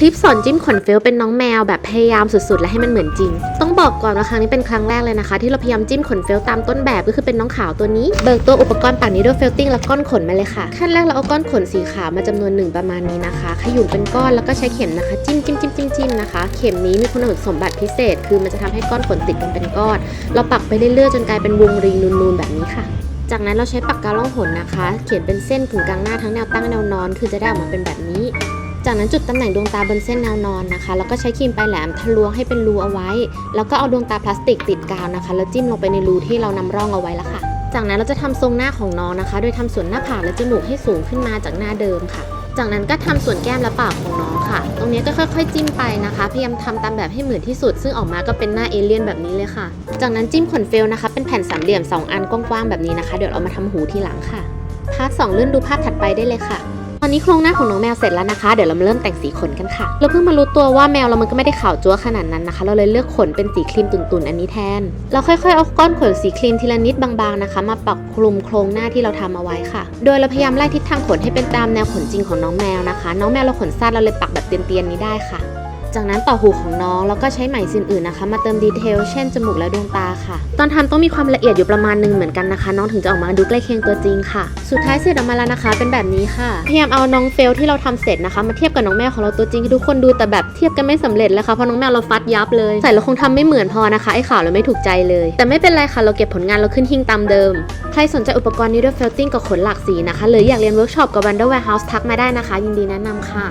คลิปสอนจิ้มขนเฟลเป็นน้องแมวแบบพยายามสุดๆ และให้มันเหมือนจริง ต้องบอกก่อนว่าครั้งนี้เป็นครั้งแรกเลยนะคะ ที่เราพยายามจิ้มขนเฟลตามต้นแบบก็คือเป็นน้องขาวตัวนี้ เบิกตัวอุปกรณ์ปักนิดเฟลติ้งและก้อนขนมาเลยค่ะ ขั้นแรกเราเอาก้อนขนสีขาวมาจำนวนหนึ่งประมาณนี้นะคะ ขยุ่มเป็นก้อนแล้วก็ใช้เข็มนะคะ จิ้มจิ้มจิ้มจิ้มจิ้มนะคะ เข็มนี้มีคุณสมบัติพิเศษ คือมันจะทำให้ก้อนขนติดกันเป็นก้อน เราปักไปเรื่อยๆจนกลายเป็นวงรีนูนๆแบบนี้ค่ะจากนั้นเราใช้ปากกาล่องหนนะคะ เขียนเป็นเส้นกึ่งกลางหน้าทั้งแนวตั้งแนวนอน คือจะได้ออกมาเป็นแบบนี้ จากนั้นจุดตำแหน่งดวงตาบนเส้นแนวนอนนะคะ แล้วก็ใช้ครีมปลายแหลมทะลวงให้เป็นรูเอาไว้ แล้วก็เอาดวงตาพลาสติกติดกาวนะคะ แล้วจิ้มลงไปในรูที่เรานำร่องเอาไว้แล้วค่ะ จากนั้นเราจะทำทรงหน้าของน้องนะคะ โดยทำส่วนหน้าผากและจมูกให้สูงขึ้นมาจากหน้าเดิมค่ะ จากนั้นก็ทำส่วนแก้มและปากของน้องค่ะ ตรงนี้ก็ค่อย ๆ จิ้มไปนะคะ พยายามทำตามแบบให้เหมือนที่สุด ซึ่งออกมาก็เป็นหน้าเอเลี่ยนแบบนี้เลยค่ะ จากนั้นจิ้มขนเฟลนะคะ เป็นแผ่นสามเหลี่ยม 2 อันกว้างๆแบบนี้นะคะ เดี๋ยวเรามาทำหูทีหลังค่ะ พาร์ทสองเลื่อนดูภาพถัดไปได้เลยค่ะ ตอนนี้โครงหน้าของน้องแมวเสร็จแล้วนะคะ เดี๋ยวเรามาเริ่มแต่งสีขนกันค่ะ เราเพิ่งมารู้ตัวว่าแมวเรามันก็ไม่ได้ขาวจั๊วขนาดนั้นนะคะ เราเลยเลือกขนเป็นสีครีมตุ่นๆอันนี้แทน เราค่อยๆเอาก้อนขนสีครีมทีละนิดบางๆนะคะ มาปักคลุมโครงหน้าที่เราทำเอาไว้ค่ะ โดยเราพยายามไล่ทิศทางขนให้เป็นตามแนวขนจริงของน้องแมวนะคะ น้องแมวเราขนสั้นเราเลยปักแบบเตียนๆนี้ได้ค่ะ จากนั้นต่อหูของน้องแล้วก็ใช้ไหมสิ่งอื่นนะคะ มาเติมดีเทลเช่นจมูกและดวงตาค่ะ ตอนทำต้องมีความละเอียดอยู่ประมาณหนึงเหมือนกันนะคะ น้องถึงจะออกมาดูใกล้เคียงตัวจริงค่ะ สุดท้ายเสร็จออกมาแล้วนะคะ เป็นแบบนี้ค่ะ พยายามเอาน้องเฟลที่เราทำเสร็จนะคะ มาเทียบกับน้องแมวของเราตัวจริงให้ทุกคนดูแต่แบบเทียบกันไม่สำเร็จเลยค่ะเพราะน้องแมวเราฟัดยับเลย ใส่เราคงทำไม่เหมือนพอนะคะไอ้ข่าวเราไม่ถูกใจเลย แต่ไม่เป็นไรค่ะเราเก็บผลงานเราขึ้นหิ้งตามเดิมใครสนใจอุปกรณ์นี้ด้วยเฟลติ้งกับขนหลากสีนะคะหรืออยากเรียนเวิร์กช็อปกับ Wonder Warehouse ทักมาได้นะคะ ยินดีแนะนำค่ะ